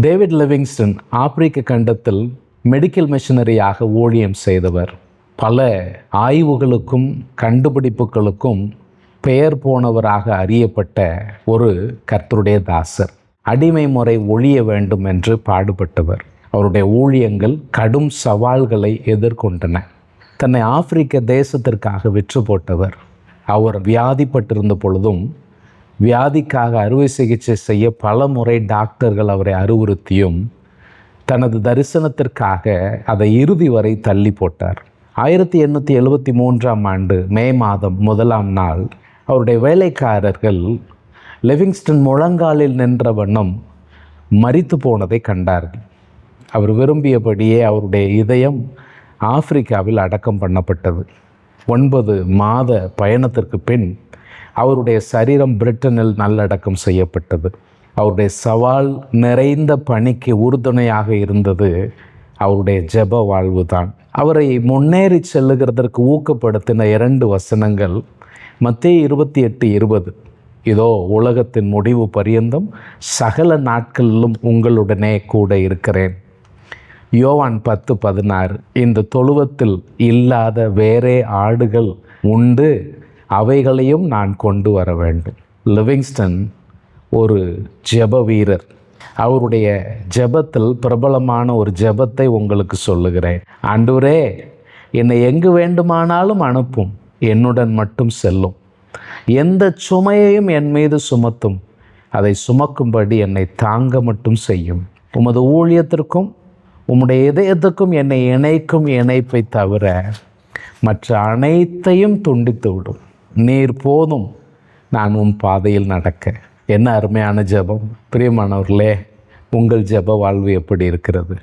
David Livingstone ஆப்பிரிக்க கண்டத்தில் medical மிஷனரியாக ஊழியம் செய்தவர். பல ஆய்வுகளுக்கும் கண்டுபிடிப்புகளுக்கும் பெயர் போனவராக அறியப்பட்ட ஒரு கர்த்தருடைய தாசர். அடிமை முறை ஒழிய வேண்டும் என்று பாடுபட்டவர். அவருடைய ஊழியங்கள் கடும் சவால்களை எதிர்கொண்டன. தன்னை ஆப்பிரிக்க தேசத்திற்காக விற்று போட்டவர் அவர் வியாதிப்பட்டிருந்த பொழுதும் வியாதிக்காக அறுவை சிகிச்சை செய்ய பல முறை டாக்டர்கள் அவரை அறிவுறுத்தியும் தனது தரிசனத்திற்காக அதை இறுதி வரை தள்ளி போட்டார். ஆயிரத்தி எண்ணூற்றி எழுபத்தி மூன்றாம் ஆண்டு மே மாதம் முதலாம் நாள் அவருடைய வேலைக்காரர்கள் லிவிங்ஸ்டன் முழங்காலில் நின்ற வண்ணம் மறித்து போனதை கண்டார்கள். அவர் விரும்பியபடியே அவருடைய இதயம் ஆப்பிரிக்காவில் அடக்கம் பண்ணப்பட்டது. ஒன்பது மாத பயணத்திற்கு பின் அவருடைய சரீரம் பிரிட்டனில் நல்லடக்கம் செய்யப்பட்டது. அவருடைய சவால் நிறைந்த பணிக்கு உறுதுணையாக இருந்தது அவருடைய ஜெப வாழ்வு தான். அவரை முன்னேறி செல்லுகிறதற்கு ஊக்கப்படுத்தின இரண்டு வசனங்கள் மத்திய இருபத்தி எட்டு இருபது. இதோ உலகத்தின் முடிவு பரியந்தம் சகல நாட்களிலும் உங்களுடனே கூட இருக்கிறேன். யோவான் பத்து பதினாறு. இந்த தொழுவத்தில் இல்லாத வேறே ஆடுகள் உண்டு அவைகளையும் நான் கொண்டு வர வேண்டும். லிவிங்ஸ்டன் ஒரு ஜெப வீரர் அவருடைய ஜெபத்தில் பிரபலமான ஒரு ஜெபத்தை உங்களுக்கு சொல்லுகிறேன். ஆண்டவரே என்னை எங்கு வேண்டுமானாலும் அனுப்பும். என்னுடன் மட்டும் செல்லும். எந்த சுமையையும் என் மீது சுமத்தும். அதை சுமக்கும்படி என்னை தாங்க மட்டும் செய்யும். உமது ஊழியத்திற்கும் உம்முடைய இதயத்துக்கும் என்னை இணைக்கும் இணைப்பை தவிர மற்ற அனைத்தையும் துண்டித்து விடும். நீர் போதும் நான் உன் பாதையில் நடக்க. என்ன அருமையான ஜெபம். பிரியமானவர்களே உங்கள் ஜெப வாழ்வு எப்படி இருக்கிறது?